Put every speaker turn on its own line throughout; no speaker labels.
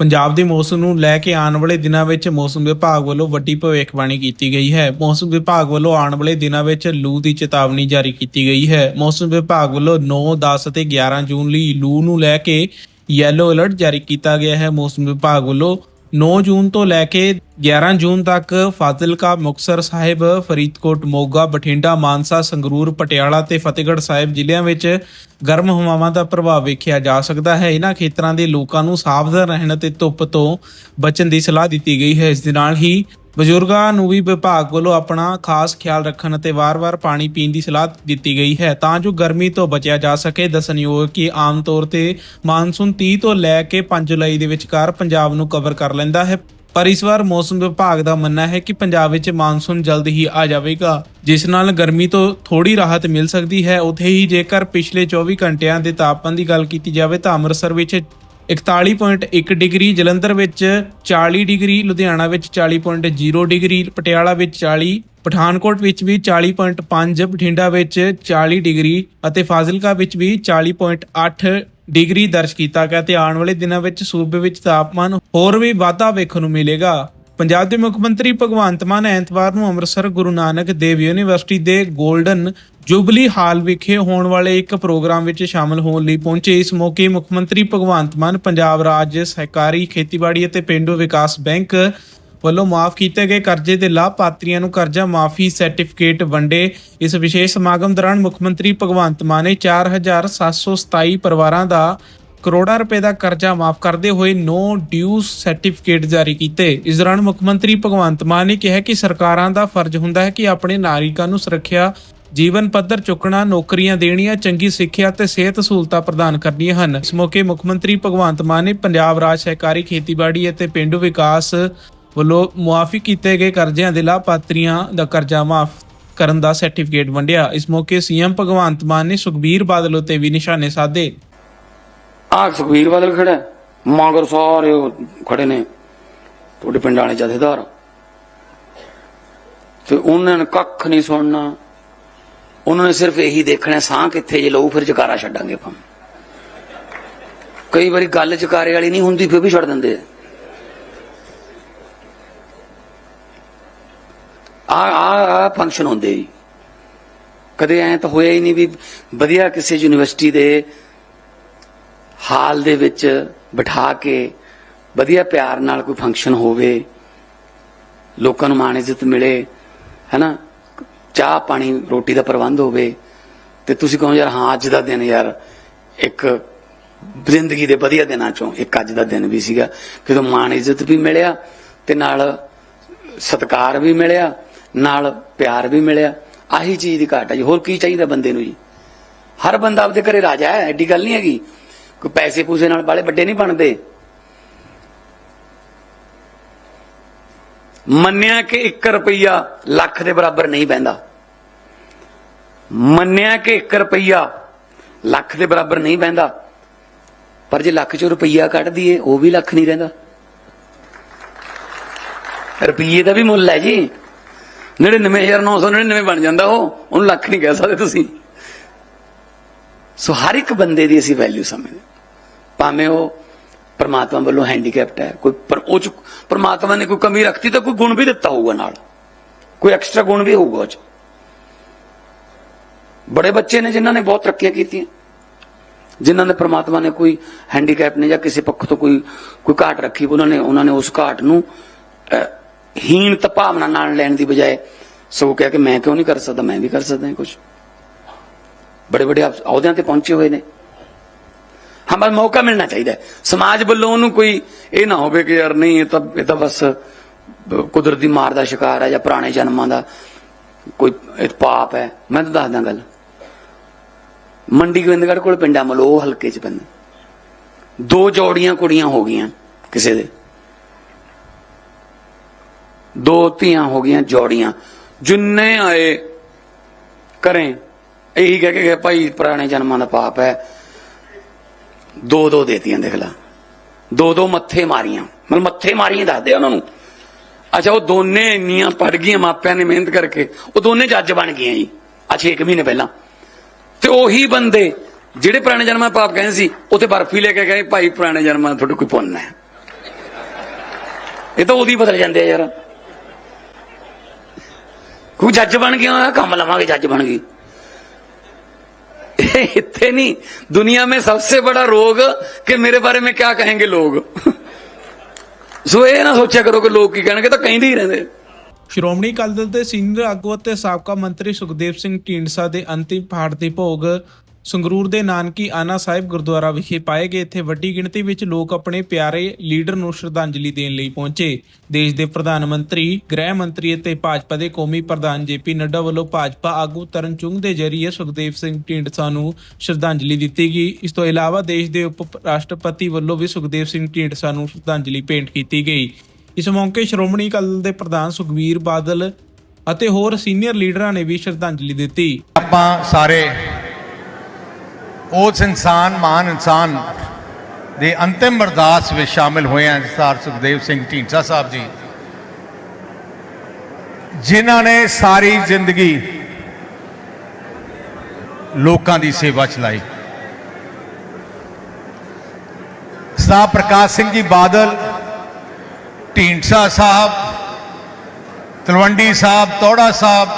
ਪੰਜਾਬ ਦੇ ਮੌਸਮ ਨੂੰ ਲੈ ਕੇ ਆਉਣ ਵਾਲੇ ਦਿਨਾਂ ਵਿੱਚ ਮੌਸਮ ਵਿਭਾਗ ਵੱਲੋਂ ਵੱਡੀ ਭਵਿੱਖਬਾਣੀ ਕੀਤੀ ਗਈ ਹੈ। ਮੌਸਮ ਵਿਭਾਗ ਵੱਲੋਂ ਆਉਣ ਵਾਲੇ ਦਿਨਾਂ ਵਿੱਚ ਲੂ ਦੀ ਚੇਤਾਵਨੀ ਜਾਰੀ ਕੀਤੀ ਗਈ ਹੈ। ਮੌਸਮ ਵਿਭਾਗ ਵੱਲੋਂ 9 10 ਅਤੇ 11 ਜੂਨ ਲਈ ਲੂ ਨੂੰ ਲੈ ਕੇ ਯੈਲੋ ਅਲਰਟ ਜਾਰੀ ਕੀਤਾ ਗਿਆ ਹੈ। ਮੌਸਮ ਵਿਭਾਗ ਵੱਲੋਂ 9 ਜੂਨ ਤੋਂ ਲੈ ਕੇ 11 ਜੂਨ ਤੱਕ ਫਾਜ਼ਿਲਕਾ ਮੁਕਤਸਰ ਸਾਹਿਬ, ਫਰੀਦਕੋਟ, ਮੋਗਾ, ਬਠਿੰਡਾ, ਮਾਨਸਾ, ਸੰਗਰੂਰ, ਪਟਿਆਲਾ ਤੇ ਫਤਿਹਗੜ੍ਹ ਸਾਹਿਬ ਜ਼ਿਲ੍ਹਿਆਂ ਵਿੱਚ ਗਰਮ ਹਵਾਵਾਂ ਦਾ ਪ੍ਰਭਾਵ ਵੇਖਿਆ ਜਾ ਸਕਦਾ ਹੈ। ਇਹਨਾਂ ਖੇਤਰਾਂ ਦੇ ਲੋਕਾਂ ਨੂੰ ਸਾਵਧਾਨ ਰਹਿਣ ਅਤੇ ਧੁੱਪ ਤੋਂ ਬਚਣ ਦੀ ਸਲਾਹ ਦਿੱਤੀ ਗਈ ਹੈ। ਇਸ ਦੇ ਨਾਲ ਹੀ ਬਜ਼ੁਰਗਾਂ ਨੂੰ ਵੀ ਵਿਭਾਗ ਵੱਲੋਂ ਆਪਣਾ ਖਾਸ ਖਿਆਲ ਰੱਖਣ ਅਤੇ ਵਾਰ-ਵਾਰ ਪਾਣੀ ਪੀਣ ਦੀ ਸਲਾਹ ਦਿੱਤੀ ਗਈ ਹੈ। ਤਾਂ ਜੋ ਗਰਮੀ ਤੋਂ ਬਚਿਆ ਜਾ ਸਕੇ ਦੱਸਣਯੋਗ ਕਿ ਆਮ ਤੌਰ ਤੇ ਮਾਨਸੂਨ 30 ਤੋਂ ਲੈ ਕੇ 5 ਜੁਲਾਈ ਦੇ ਵਿਚਕਾਰ ਪੰਜਾਬ ਨੂੰ ਕਵਰ ਕਰ ਲੈਂਦਾ ਹੈ। ਪਰ ਇਸ ਵਾਰ ਮੌਸਮ ਵਿਭਾਗ ਦਾ ਮੰਨਣਾ ਹੈ ਕਿ ਪੰਜਾਬ ਵਿੱਚ ਮਾਨਸੂਨ ਜਲਦ ਹੀ ਆ ਜਾਵੇਗਾ, ਜਿਸ ਨਾਲ ਗਰਮੀ ਤੋਂ ਥੋੜੀ ਰਾਹਤ ਮਿਲ ਸਕਦੀ ਹੈ। ਉੱਥੇ ਹੀ ਜੇਕਰ ਪਿਛਲੇ 24 ਘੰਟਿਆਂ ਦੇ ਤਾਪਮਾਨ ਦੀ ਗੱਲ ਕੀਤੀ ਜਾਵੇ ਤਾਂ ਅੰਮ੍ਰਿਤਸਰ ਵਿੱਚ 41.1 ਡਿਗਰੀ, ਜਲੰਧਰ ਵਿੱਚ 40 ਡਿਗਰੀ, ਲੁਧਿਆਣਾ ਵਿੱਚ 40.0 ਡਿਗਰੀ, ਪਟਿਆਲਾ ਵਿੱਚ 40 ਪਠਾਨਕੋਟ ਵਿੱਚ ਵੀ 40.5 ਬਠਿੰਡਾ ਵਿੱਚ 40 ਡਿਗਰੀ ਅਤੇ ਫਾਜ਼ਿਲਕਾ ਵਿੱਚ ਵੀ 40.8 ਡਿਗਰੀ ਦਰਜ ਕੀਤਾ ਗਿਆ ਤੇ ਆਉਣ ਵਾਲੇ ਦਿਨਾਂ ਵਿੱਚ ਸੂਬੇ ਵਿੱਚ ਤਾਪਮਾਨ ਹੋਰ ਵੀ ਵਾਧਾ ਵੇਖਣ ਨੂੰ ਮਿਲੇਗਾ। ਪੰਜਾਬ ਦੇ ਮੁੱਖ ਮੰਤਰੀ ਭਗਵੰਤ ਮਾਨ ਐਤਵਾਰ ਨੂੰ ਅੰਮ੍ਰਿਤਸਰ ਗੁਰੂ ਨਾਨਕ ਦੇਵ ਯੂਨੀਵਰਸਿਟੀ ਦੇ 골ਡਨ ਜੁਬਲੀ ਹਾਲ ਵਿਖੇ ਹੋਣ ਵਾਲੇ ਇੱਕ ਪ੍ਰੋਗਰਾਮ ਵਿੱਚ ਸ਼ਾਮਲ ਹੋਣ ਲਈ ਪਹੁੰਚੇ। ਇਸ ਮੌਕੇ ਮੁੱਖ ਮੰਤਰੀ ਭਗਵੰਤ ਮਾਨ, ਪੰਜਾਬ ਰਾਜ ਸਹਿਕਾਰੀ ਖੇਤੀਬਾੜੀ ਅਤੇ ਪਿੰਡੂ ਵਿਕਾਸ ਬੈਂਕ ਵੱਲੋਂ ਮਾਫ ਕੀਤੇ ਗਏ ਕਰਜ਼ੇ ਦੇ ਲਾਭਪਾਤਰੀਆਂ ਨੂੰ ਕਰਜ਼ਾ ਮਾਫੀ ਸਰਟੀਫਿਕੇਟ ਵੰਡੇ। ਇਸ ਵਿਸ਼ੇਸ਼ ਸਮਾਗਮ ਦੌਰਾਨ ਮੁੱਖ ਮੰਤਰੀ ਭਗਵੰਤ ਮਾਨ ਨੇ 4727 ਪਰਿਵਾਰਾਂ ਦਾ ਕਰੋੜਾਂ ਰੁਪਏ ਦਾ ਕਰਜ਼ਾ ਮਾਫ ਕਰਦੇ ਹੋਏ ਨੋ ਡਿਊ ਸਰਟੀਫਿਕੇਟ ਜਾਰੀ ਕੀਤੇ। ਇਸ ਦੌਰਾਨ ਮੁੱਖ ਮੰਤਰੀ ਭਗਵੰਤ ਮਾਨ ਨੇ ਕਿਹਾ ਕਿ ਸਰਕਾਰਾਂ ਦਾ ਫਰਜ਼ ਹੁੰਦਾ ਹੈ ਕਿ ਆਪਣੇ ਨਾਗਰਿਕਾਂ ਨੂੰ ਸੁਰੱਖਿਆ, ਜੀਵਨ ਪੱਧਰ ਚੁੱਕਣਾ, ਨੌਕਰੀਆਂ ਦੇਣੀਆਂ, ਚੰਗੀ ਸਿੱਖਿਆ ਤੇ ਸਿਹਤ ਸਹੂਲਤਾਂ ਪ੍ਰਦਾਨ ਕਰਨੀਆਂ ਹਨ। ਇਸ ਮੌਕੇ ਮੁੱਖ ਮੰਤਰੀ ਭਗਵੰਤ ਮਾਨ ਨੇ ਪੰਜਾਬ ਰਾਜ ਸਹਿਕਾਰੀ ਖੇਤੀਬਾੜੀ ਅਤੇ ਪਿੰਡੂ ਵਿਕਾਸ ਵੱਲੋਂ ਮੁਆਫੀ ਕੀਤੇ ਗਏ ਕਰਜ਼ਿਆਂ ਦੇ ਲਾਭਪਾਤਰੀਆਂ ਦਾ ਕਰਜ਼ਾ ਮਾਫ ਕਰਨ ਦਾ ਸਰਟੀਫਿਕੇਟ ਵੰਡਿਆ। ਇਸ ਮੌਕੇ ਸੀਐਮ ਭਗਵੰਤ ਮਾਨ ਨੇ ਸੁਖਬੀਰ ਬਾਦਲ ਉੱਤੇ ਵੀ ਨਿਸ਼ਾਨੇ ਸਾਧੇ।
ਆਹ ਸੁਖਵੀਰ ਬਾਦਲ ਖੜਾ ਹੈ। ਮਗਰ ਸਾਰੇ ਖੜੇ ਨੇ। ਤੁਹਾਡੇ ਪਿੰਡ ਵਾਲੇ ਜਥੇਦਾਰ। ਤੇ ਉਹਨਾਂ ਨੇ ਕੱਖ ਨਹੀਂ ਸੁਣਨਾ। ਉਹਨਾਂ ਨੇ ਸਿਰਫ ਇਹੀ ਦੇਖਣਾ, ਸਾਹ ਕਿੱਥੇ ਜੇ ਲਊ, ਫਿਰ ਜਕਾਰਾ ਛੱਡਾਂਗੇ ਆਪਾਂ। ਕਈ ਵਾਰੀ ਗੱਲ ਜਕਾਰੇ ਵਾਲੀ ਨਹੀਂ ਹੁੰਦੀ, ਫਿਰ ਵੀ ਛੱਡ ਦਿੰਦੇ ਆ। ਆ ਆ ਫੰਕਸ਼ਨ ਹੁੰਦੇ ਜੀ। ਕਦੇ ਐ ਤਾਂ ਹੋਇਆ ਹੀ ਨਹੀਂ ਵੀ ਵਧੀਆ ਕਿਸੇ ਯੂਨੀਵਰਸਿਟੀ ਦੇ ਹਾਲ ਦੇ ਵਿੱਚ ਬਿਠਾ ਕੇ ਵਧੀਆ ਪਿਆਰ ਨਾਲ ਕੋਈ ਫੰਕਸ਼ਨ ਹੋਵੇ, ਲੋਕਾਂ ਨੂੰ ਮਾਣ, ਇੱਜ਼ਤ ਮਿਲੇ, ਹੈਨਾ? ਚਾਹ ਪਾਣੀ, ਰੋਟੀ ਦਾ ਪ੍ਰਬੰਧ ਹੋਵੇ, ਤੇ ਤੁਸੀਂ ਕਹੋ ਯਾਰ ਹਾਂ, ਅੱਜ ਦਾ ਦਿਨ ਯਾਰ ਇੱਕ ਜ਼ਿੰਦਗੀ ਦੇ ਵਧੀਆ ਦਿਨਾਂ ਚੋਂ ਇੱਕ ਅੱਜ ਦਾ ਦਿਨ ਵੀ ਸੀਗਾ। ਕਿਦੋਂ ਮਾਣ, ਇੱਜ਼ਤ ਵੀ ਮਿਲਿਆ ਤੇ ਨਾਲ ਸਤਿਕਾਰ ਵੀ ਮਿਲਿਆ, ਨਾਲ ਪਿਆਰ ਵੀ ਮਿਲਿਆ। ਆਹੀ ਚੀਜ਼ ਦੀ ਘਾਟ ਹੈ ਜੀ। ਹੋਰ ਕੀ ਚਾਹੀਦਾ ਬੰਦੇ ਨੂੰ ਜੀ? ਹਰ ਬੰਦਾ ਆਪਦੇ ਘਰੇ ਰਾਜਾ ਹੈ, ਐਡੀ ਗੱਲ ਨਹੀਂ ਹੈਗੀ। ਕੋਈ ਪੈਸੇ ਪੂਸੇ ਨਾਲ ਬਾਲੇ ਵੱਡੇ ਨਹੀਂ ਬਣਦੇ। ਮੰਨਿਆ ਕਿ 1 ਰੁਪਈਆ ਲੱਖ ਦੇ ਬਰਾਬਰ ਨਹੀਂ ਪੈਂਦਾ। ਮੰਨਿਆ ਕਿ 1 ਰੁਪਈਆ ਲੱਖ ਦੇ ਬਰਾਬਰ ਨਹੀਂ ਪੈਂਦਾ। ਪਰ ਜੇ ਲੱਖ ਚੋਂ ਰੁਪਈਆ ਕੱਢ ਦਈਏ, ਉਹ ਵੀ ਲੱਖ ਨਹੀਂ ਰਹਿੰਦਾ। ਰੁਪਈਏ ਦਾ ਵੀ ਮੁੱਲ ਹੈ ਜੀ। 99999 ਬਣ ਜਾਂਦਾ ਉਹ, ਉਹਨੂੰ ਲੱਖ ਨਹੀਂ ਕਹਿ ਸਕਦੇ ਤੁਸੀਂ। ਸੋ ਹਰ ਇੱਕ ਬੰਦੇ ਦੀ ਅਸੀਂ ਵੈਲਿਊ ਸਮਝਦੇ ਭਾਵੇਂ ਉਹ ਪਰਮਾਤਮਾ ਵੱਲੋਂ ਹੈਂਡੀਕੈਪਟ ਹੈ, ਕੋਈ ਪਰ ਉਹ ਚ ਪਰਮਾਤਮਾ ਨੇ ਕੋਈ ਕਮੀ ਰੱਖਤੀ ਤਾਂ ਕੋਈ ਗੁਣ ਵੀ ਦਿੱਤਾ ਹੋਊਗਾ ਨਾਲ। ਕੋਈ ਐਕਸਟਰਾ ਗੁਣ ਵੀ ਹੋਊਗਾ ਉਹ ਚ। ਬੜੇ ਬੱਚੇ ਨੇ ਜਿਨ੍ਹਾਂ ਨੇ ਬਹੁਤ ਤਰੱਕੀਆਂ ਕੀਤੀਆਂ। ਜਿਨ੍ਹਾਂ ਨੇ ਪਰਮਾਤਮਾ ਨੇ ਕੋਈ ਹੈਂਡੀਕੈਪ ਨੇ ਜਾਂ ਕਿਸੇ ਪੱਖ ਤੋਂ ਕੋਈ ਕੋਈ ਘਾਟ ਰੱਖੀ, ਉਹਨਾਂ ਨੇ ਉਹਨਾਂ ਨੇ ਉਸ ਘਾਟ ਨੂੰ ਹੀਣ ਹੀਣਤ ਭਾਵਨਾ ਨਾਲ ਲੈਣ ਦੀ ਬਜਾਏ ਸਗੋਂ ਕਿਹਾ ਕਿ ਮੈਂ ਕਿਉਂ ਨਹੀਂ ਕਰ ਸਕਦਾ, ਮੈਂ ਵੀ ਕਰ ਸਕਦਾ ਹਾਂ ਕੁਝ ਬੜੇ ਬੜੇ ਅਹੁਦਿਆਂ ਤੇ ਪਹੁੰਚੇ ਹੋਏ ਨੇ। ਹਾਂ, ਬਸ ਮੌਕਾ ਮਿਲਣਾ ਚਾਹੀਦਾ। ਸਮਾਜ ਵੱਲੋਂ ਉਹਨੂੰ ਕੋਈ ਇਹ ਨਾ ਹੋਵੇ ਕਿ ਯਾਰ ਨਹੀਂ, ਇਹ ਤਾਂ ਇਹ ਤਾਂ ਬਸ ਕੁਦਰਤੀ ਮਾਰ ਦਾ ਸ਼ਿਕਾਰ ਹੈ ਜਾਂ ਪੁਰਾਣੇ ਜਨਮਾਂ ਦਾ ਕੋਈ ਪਾਪ ਹੈ। ਮੈਂ ਤਾਂ ਦੱਸਦਾ ਗੱਲ। ਮੰਡੀ ਗੋਬਿੰਦਗੜ੍ਹ ਕੋਲ ਪਿੰਡਾਂ ਮਲੋ ਹਲਕੇ ਚ ਪੈਂਦਾ। ਦੋ ਜੋੜੀਆਂ ਕੁੜੀਆਂ ਹੋ ਗਈਆਂ ਕਿਸੇ ਦੇ। ਦੋ ਧੀਆਂ ਹੋ ਗਈਆਂ ਜੋੜੀਆਂ। ਜਿੰਨੇ ਆਏ ਕਰੇ, ਇਹੀ ਕਹਿ ਕੇ ਗਏ, ਭਾਈ ਪੁਰਾਣੇ ਜਨਮਾਂ ਦਾ ਪਾਪ ਹੈ। ਦੋ ਦੋ ਦੇਤੀਆਂ ਦੇਖ ਲਾ। ਦੋ ਦੋ ਮੱਥੇ ਮਾਰੀਆਂ। ਮਤਲਬ ਮੱਥੇ ਮਾਰੀਆਂ ਦੱਸਦੇ ਉਹਨਾਂ ਨੂੰ। ਅੱਛਾ, ਉਹ ਦੋਨੇ ਇੰਨੀਆਂ ਪੜ ਗਈਆਂ, ਮਾਪਿਆਂ ਨੇ ਮਿਹਨਤ ਕਰਕੇ। ਉਹ ਦੋਨੇ ਜੱਜ ਬਣ ਗਈਆਂ ਜੀ ਅੱਛਾ 1 ਮਹੀਨੇ ਪਹਿਲਾਂ। ਤੇ ਉਹੀ ਬੰਦੇ, ਜਿਹੜੇ ਪੁਰਾਣੇ ਜਨਮਾਂ ਦਾ ਪਾਪ ਕਹਿੰਦੇ ਸੀ ਉੱਥੇ ਬਰਫੀ ਲੈ ਕੇ ਗਏ, ਭਾਈ, ਪੁਰਾਣੇ ਜਨਮਾਂ ਦਾ ਤੁਹਾਡੇ ਕੋਈ ਪੁੰਨ ਹੈ। ਇਹ ਤਾਂ ਉਹਦੀ ਬਦਲ ਜਾਂਦੇ ਆ ਯਾਰ। ਕੋਈ ਜੱਜ ਬਣ ਗਿਆ ਕੰਮ ਲਵਾਂਗੇ, ਜੱਜ ਬਣ ਗਈ। इतने नहीं दुनिया में सबसे बड़ा रोग कि मेरे बारे में क्या कहेंगे लोग? ਸੋ ਇਹ ਨਾ ਸੋਚਿਆ ਕਰੋ ਕਿ ਲੋਕ ਕੀ ਕਹਿਣਗੇ ਤਾਂ ਕਹਿੰਦੇ ਹੀ ਰਹਿੰਦੇ
ਸ਼੍ਰੋਮਣੀ ਅਕਾਲੀ ਦਲ ਦੇ ਸੀਨੀਅਰ ਆਗੂ ਅਤੇ ਸਾਬਕਾ ਮੰਤਰੀ ਸੁਖਦੇਵ ਸਿੰਘ ਢੀਂਡਸਾ ਦੇ ਅੰਤਿਮ ਪਾਠ ਦੀ ਭੋਗ ਸੰਗਰੂਰ ਦੇ ਨਾਨਕੀ ਆਨਾ ਸਾਹਿਬ ਗੁਰਦੁਆਰਾ ਵਿਖੇ ਪਾਏ ਗਏ ਇੱਥੇ ਵੱਡੀ ਗਿਣਤੀ ਵਿੱਚ ਲੋਕ ਆਪਣੇ ਪਿਆਰੇ ਲੀਡਰ ਨੂੰ ਸ਼ਰਧਾਂਜਲੀ ਦੇਣ ਲਈ ਪਹੁੰਚੇ। ਦੇਸ਼ ਦੇ ਪ੍ਰਧਾਨ ਮੰਤਰੀ, ਗ੍ਰਹਿ ਮੰਤਰੀ ਅਤੇ ਭਾਜਪਾ ਦੇ ਕੌਮੀ ਪ੍ਰਧਾਨ ਜੇਪੀ ਨੱਡਾ ਵੱਲੋਂ ਭਾਜਪਾ ਆਗੂ ਤਰਨ ਚੁੰਗ ਦੇ ਜ਼ਰੀਏ ਸੁਖਦੇਵ ਸਿੰਘ ਢੀਂਡਸਾ ਨੂੰ ਸ਼ਰਧਾਂਜਲੀ ਦਿੱਤੀ ਗਈ। ਇਸ ਤੋਂ ਇਲਾਵਾ ਦੇਸ਼ ਦੇ ਉਪ ਰਾਸ਼ਟਰਪਤੀ ਵੱਲੋਂ ਵੀ ਸੁਖਦੇਵ ਸਿੰਘ ਢੀਂਡਸਾ ਨੂੰ ਸ਼ਰਧਾਂਜਲੀ ਭੇਂਟ ਕੀਤੀ ਗਈ। ਇਸ ਮੌਕੇ ਸ਼੍ਰੋਮਣੀ ਅਕਾਲੀ ਦਲ ਦੇ ਪ੍ਰਧਾਨ ਸੁਖਬੀਰ ਬਾਦਲ ਅਤੇ ਹੋਰ ਸੀਨੀਅਰ ਲੀਡਰਾਂ ਨੇ ਵੀ ਸ਼ਰਧਾਂਜਲੀ ਦਿੱਤੀ।
ਆਪਾਂ ਸਾਰੇ ਉਸ ਇਨਸਾਨ, ਮਹਾਨ ਇਨਸਾਨ ਦੇ ਅੰਤਿਮ ਅਰਦਾਸ ਵਿੱਚ ਸ਼ਾਮਿਲ ਹੋਏ ਹਾਂ ਸਰ ਸੁਖਦੇਵ ਸਿੰਘ ਢੀਂਡਸਾ ਸਾਹਿਬ ਜੀ। ਜਿਨ੍ਹਾਂ ਨੇ ਸਾਰੀ ਜ਼ਿੰਦਗੀ ਲੋਕਾਂ ਦੀ ਸੇਵਾ ਚਲਾਈ। ਸਾ ਪ੍ਰਕਾਸ਼ ਸਿੰਘ ਜੀ ਬਾਦਲ, ਢੀਂਡਸਾ ਸਾਹਿਬ, ਤਲਵੰਡੀ ਸਾਹਿਬ, ਤੋੜਾ ਸਾਹਿਬ,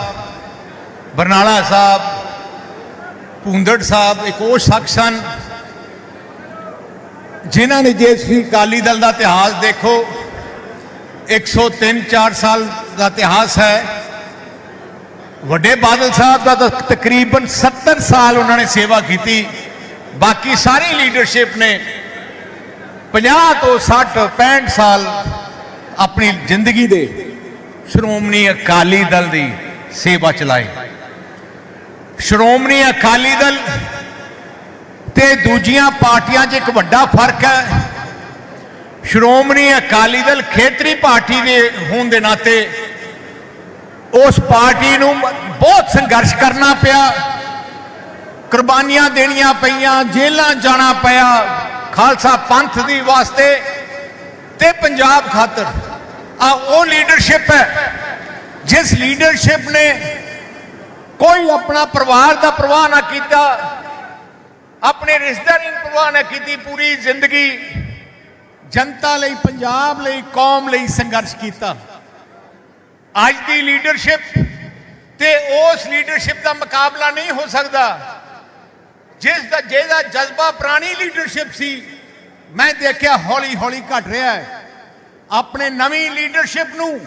ਬਰਨਾਲਾ ਸਾਹਿਬ ਭੁੰਦੜ ਸਾਹਿਬ ਇੱਕ ਉਹ ਸ਼ਖਸ ਹਨ ਜਿਨ੍ਹਾਂ ਨੇ ਜੇ ਤੁਸੀਂ ਅਕਾਲੀ ਦਲ ਦਾ ਇਤਿਹਾਸ ਦੇਖੋ 103 4 ਸਾਲ ਦਾ ਇਤਿਹਾਸ ਹੈ। ਵੱਡੇ ਬਾਦਲ ਸਾਹਿਬ ਦਾ ਤਾਂ ਤਕਰੀਬਨ 70 ਸਾਲ ਉਹਨਾਂ ਨੇ ਸੇਵਾ ਕੀਤੀ, ਬਾਕੀ ਸਾਰੀ ਲੀਡਰਸ਼ਿਪ ਨੇ 50 ਤੋਂ 60 65 ਸਾਲ ਆਪਣੀ ਜ਼ਿੰਦਗੀ ਦੇ ਸ਼੍ਰੋਮਣੀ ਅਕਾਲੀ ਦਲ ਦੀ ਸੇਵਾ ਚਲਾਈ। ਸ਼੍ਰੋਮਣੀ ਅਕਾਲੀ ਦਲ ਤੇ ਦੂਜੀਆਂ ਪਾਰਟੀਆਂ 'ਚ ਇੱਕ ਵੱਡਾ ਫ਼ਰਕ ਹੈ। ਸ਼੍ਰੋਮਣੀ ਅਕਾਲੀ ਦਲ ਖੇਤਰੀ ਪਾਰਟੀ ਦੇ ਹੋਣ ਦੇ ਨਾਤੇ ਉਸ ਪਾਰਟੀ ਨੂੰ ਬਹੁਤ ਸੰਘਰਸ਼ ਕਰਨਾ ਪਿਆ। ਕੁਰਬਾਨੀਆਂ ਦੇਣੀਆਂ ਪਈਆਂ, ਜੇਲ੍ਹਾਂ ਜਾਣਾ ਪਿਆ, ਖਾਲਸਾ ਪੰਥ ਦੀ ਵਾਸਤੇ। ਤੇ ਪੰਜਾਬ ਖਾਤਰ ਆ ਉਹ ਲੀਡਰਸ਼ਿਪ ਹੈ, ਜਿਸ ਲੀਡਰਸ਼ਿਪ ਨੇ ਕੋਈ ਆਪਣਾ ਪਰਿਵਾਰ ਦਾ ਪ੍ਰਵਾਹ ਨਾ ਕੀਤਾ, ਆਪਣੇ ਰਿਸ਼ਤੇਦਾਰਾਂ ਦੀ ਪ੍ਰਵਾਹ ਨਾ ਕੀਤੀ, ਪੂਰੀ ਜ਼ਿੰਦਗੀ ਜਨਤਾ ਲਈ, ਪੰਜਾਬ ਲਈ, ਕੌਮ ਲਈ ਸੰਘਰਸ਼ ਕੀਤਾ। ਅੱਜ ਦੀ ਲੀਡਰਸ਼ਿਪ ਤੇ ਉਸ ਲੀਡਰਸ਼ਿਪ ਦਾ ਮੁਕਾਬਲਾ ਨਹੀਂ ਹੋ ਸਕਦਾ, ਜਿਸ ਦਾ ਜਿਹਦਾ ਜਜ਼ਬਾ ਪੁਰਾਣੀ ਲੀਡਰਸ਼ਿਪ ਸੀ, ਮੈਂ ਦੇਖਿਆ ਹੌਲੀ ਹੌਲੀ ਘਟ ਰਿਹਾ ਹੈ। ਆਪਣੇ ਨਵੀਂ ਲੀਡਰਸ਼ਿਪ ਨੂੰ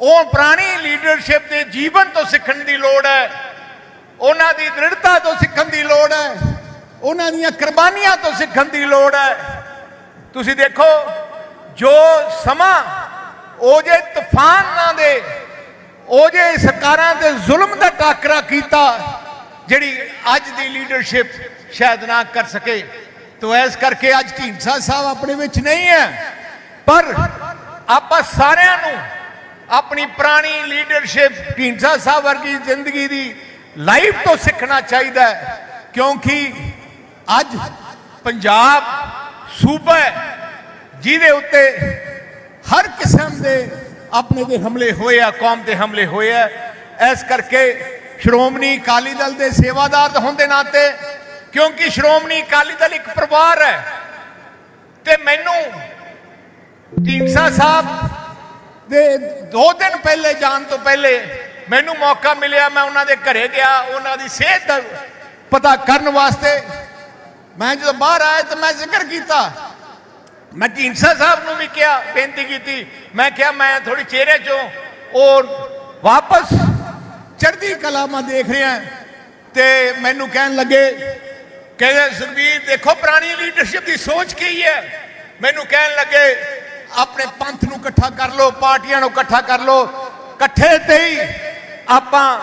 ਉਹ ਪੁਰਾਣੀ ਲੀਡਰਸ਼ਿਪ ਦੇ ਜੀਵਨ ਤੋਂ ਸਿੱਖਣ ਦੀ ਲੋੜ ਹੈ। ਉਹਨਾਂ ਦੀ ਦ੍ਰਿੜਤਾ ਤੋਂ ਸਿੱਖਣ ਦੀ ਲੋੜ ਹੈ। ਉਹਨਾਂ ਦੀਆਂ ਕੁਰਬਾਨੀਆਂ ਤੋਂ ਸਿੱਖਣ ਦੀ ਲੋੜ ਹੈ। ਤੁਸੀਂ ਦੇਖੋ, ਜੋ ਸਮਾਂ ਉਹ ਜੇ ਤੂਫਾਨਾਂ ਦੇ ਉਹ ਜੇ ਸਰਕਾਰਾਂ ਦੇ ਜ਼ੁਲਮ ਦਾ ਟਾਕਰਾ ਕੀਤਾ, ਜਿਹੜੀ ਅੱਜ ਦੀ ਲੀਡਰਸ਼ਿਪ ਸ਼ਾਇਦ ਨਾ ਕਰ ਸਕੇ। ਤੋ ਇਸ ਕਰਕੇ ਅੱਜ ਢੀਂਡਸਾ ਸਾਹਿਬ ਆਪਣੇ ਵਿੱਚ ਨਹੀਂ ਹੈ। ਪਰ ਆਪਾਂ ਸਾਰਿਆਂ ਨੂੰ ਆਪਣੀ ਪੁਰਾਣੀ ਲੀਡਰਸ਼ਿਪ ਢੀਂਡਸਾ ਸਾਹਿਬ ਵਰਗੀ ਜ਼ਿੰਦਗੀ ਦੀ ਲਾਈਫ ਤੋਂ ਸਿੱਖਣਾ ਚਾਹੀਦਾ ਹੈ। ਕਿਉਂਕਿ ਅੱਜ ਪੰਜਾਬ ਸੂਬਾ ਜਿਹਦੇ ਉੱਤੇ ਹਰ ਕਿਸਮ ਦੇ ਆਪਣੇ ਦੇ ਹਮਲੇ ਹੋਏ ਆ, ਕੌਮ ਦੇ ਹਮਲੇ ਹੋਏ ਆ। ਇਸ ਕਰਕੇ ਸ਼੍ਰੋਮਣੀ ਅਕਾਲੀ ਦਲ ਦੇ ਸੇਵਾਦਾਰ ਹੋਣ ਦੇ ਨਾਤੇ ਕਿਉਂਕਿ ਸ਼੍ਰੋਮਣੀ ਅਕਾਲੀ ਦਲ ਇੱਕ ਪਰਿਵਾਰ ਹੈ। ਤੇ ਮੈਨੂੰ ਢੀਂਡਸਾ ਸਾਹਿਬ ਦੇ 2 ਦਿਨ ਪਹਿਲੇ ਜਾਣ ਤੋਂ ਪਹਿਲੇ ਮੈਨੂੰ ਮੌਕਾ ਮਿਲਿਆ, ਮੈਂ ਉਹਨਾਂ ਦੇ ਘਰੇ ਗਿਆ, ਉਹਨਾਂ ਦੀ ਸਿਹਤ ਦਾ ਪਤਾ ਕਰਨ ਵਾਸਤੇ। ਮੈਂ ਜਦੋਂ ਬਾਹਰ ਆਇਆ ਤਾਂ ਮੈਂ ਜ਼ਿਕਰ ਕੀਤਾ। ਮੈਂ ਢੀਂਡਸਾ ਸਾਹਿਬ ਨੂੰ ਵੀ ਕਿਹਾ, ਬੇਨਤੀ ਕੀਤੀ। ਮੈਂ ਕਿਹਾ, ਮੈਂ ਥੋੜੀ ਚਿਹਰੇ ਚੋਂ ਔਰ ਵਾਪਸ ਚੜ੍ਹਦੀ ਕਲਾ ਮੈਂ ਦੇਖ ਰਿਹਾ ਤੇ ਮੈਨੂੰ ਕਹਿਣ ਲੱਗੇ ਕਹਿੰਦੇ ਸੁਖਬੀਰ, ਦੇਖੋ ਪੁਰਾਣੀ ਲੀਡਰਸ਼ਿਪ ਦੀ ਸੋਚ ਕੀ ਹੈ? ਮੈਨੂੰ ਕਹਿਣ ਲੱਗੇ ਆਪਣੇ ਪੰਥ ਨੂੰ ਇਕੱਠਾ ਕਰ ਲਓ, ਪਾਰਟੀਆਂ ਨੂੰ ਇਕੱਠਾ ਕਰ ਲਓ। ਇਕੱਠੇ ਤੇ ਹੀ ਆਪਾਂ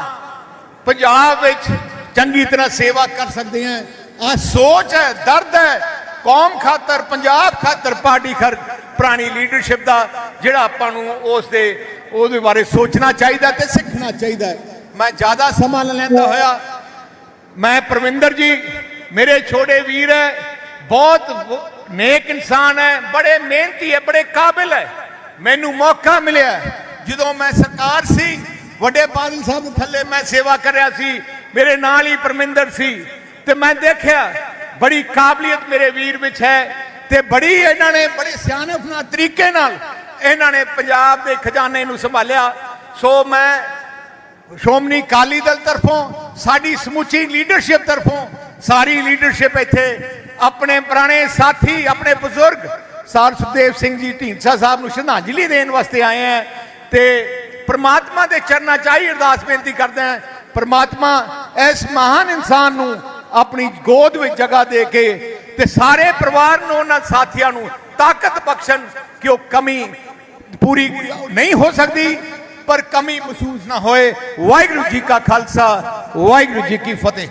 ਪੰਜਾਬ ਵਿੱਚ ਚੰਗੀ ਤਰ੍ਹਾਂ ਸੇਵਾ ਕਰ ਸਕਦੇ ਹਾਂ। ਆ ਸੋਚ ਹੈ, ਦਰਦ ਹੈ, ਕੌਮ ਖਾਤਰ, ਪੰਜਾਬ ਖਾਤਰ, ਪਾਰਟੀ ਖਰ ਪੁਰਾਣੀ ਲੀਡਰਸ਼ਿਪ ਦਾ ਜਿਹੜਾ ਆਪਾਂ ਨੂੰ ਉਸ ਦੇ, ਉਹਦੇ ਬਾਰੇ ਸੋਚਣਾ ਚਾਹੀਦਾ ਤੇ ਸਿੱਖਣਾ ਚਾਹੀਦਾ ਮੈਂ ਜ਼ਿਆਦਾ ਸਮਾਂ ਨਾ ਲੈਂਦਾ ਹੋਇਆ। ਮੈਂ ਪ੍ਰਵਿੰਦਰ ਜੀ, ਮੇਰੇ ਛੋਟੇ ਵੀਰ ਹੈ ਬਹੁਤ ਨੇਕ ਇਨਸਾਨ ਹੈ, ਬੜੇ ਮਿਹਨਤੀ ਹੈ, ਬੜੇ ਕਾਬਿਲ ਹੈ। ਮੈਨੂੰ ਮੌਕਾ ਮਿਲਿਆ ਜਦੋਂ ਮੈਂ ਸਰਕਾਰ ਸੀ, ਵੱਡੇ ਬਾਦਲ ਸਾਹਿਬ ਦੇ ਥੱਲੇ ਮੈਂ ਸੇਵਾ ਕਰ ਰਿਹਾ ਸੀ, ਮੇਰੇ ਨਾਲ ਹੀ ਪਰਮਿੰਦਰ ਸੀ। ਤੇ ਮੈਂ ਦੇਖਿਆ, ਬੜੀ ਕਾਬਲੀਅਤ ਮੇਰੇ ਵੀਰ ਵਿੱਚ ਹੈ ਤੇ ਬੜੀ ਇਹਨਾਂ ਨੇ ਬੜੇ ਸਿਆਣਪ ਨਾਲ ਤਰੀਕੇ ਨਾਲ ਇਹਨਾਂ ਨੇ ਪੰਜਾਬ ਦੇ ਖਜ਼ਾਨੇ ਨੂੰ ਸੰਭਾਲਿਆ। ਸੋ ਮੈਂ ਸ਼੍ਰੋਮਣੀ ਅਕਾਲੀ ਦਲ ਤਰਫੋਂ, ਸਾਡੀ ਸਮੁੱਚੀ ਲੀਡਰਸ਼ਿਪ ਤਰਫੋਂ, ਸਾਰੀ ਲੀਡਰਸ਼ਿਪ ਇੱਥੇ ਆਪਣੇ ਪੁਰਾਣੇ ਸਾਥੀ, ਆਪਣੇ ਬਜ਼ੁਰਗ ਸਰ ਸੁਖਦੇਵ ਸਿੰਘ ਜੀ ਢੀਂਡਸਾ ਸਾਹਿਬ ਨੂੰ ਸ਼ਰਧਾਂਜਲੀ ਦੇਣ ਵਾਸਤੇ ਆਏ ਆ ਤੇ ਪ੍ਰਮਾਤਮਾ ਦੇ ਚਰਨਾਂ 'ਚ ਆਈ ਅਰਦਾਸ ਬੇਨਤੀ ਕਰਦੇ ਹਾਂ ਪ੍ਰਮਾਤਮਾ ਇਸ ਮਹਾਨ ਇਨਸਾਨ ਨੂੰ ਆਪਣੀ ਗੋਦ ਵਿੱਚ ਜਗ੍ਹਾ ਦੇ ਕੇ ਤੇ ਸਾਰੇ ਪਰਿਵਾਰ ਨੂੰ ਉਹਨਾਂ ਸਾਥੀਆਂ ਨੂੰ ਤਾਕਤ ਬਖਸ਼ਣ ਕਿ ਉਹ ਕਮੀ ਪੂਰੀ ਨਹੀਂ ਹੋ ਸਕਦੀ, ਪਰ ਕਮੀ ਮਹਿਸੂਸ ਨਾ ਹੋਏ। ਵਾਹਿਗੁਰੂ ਜੀ ਕਾ ਖਾਲਸਾ, ਵਾਹਿਗੁਰੂ ਜੀ ਕੀ ਫਤਿਹ।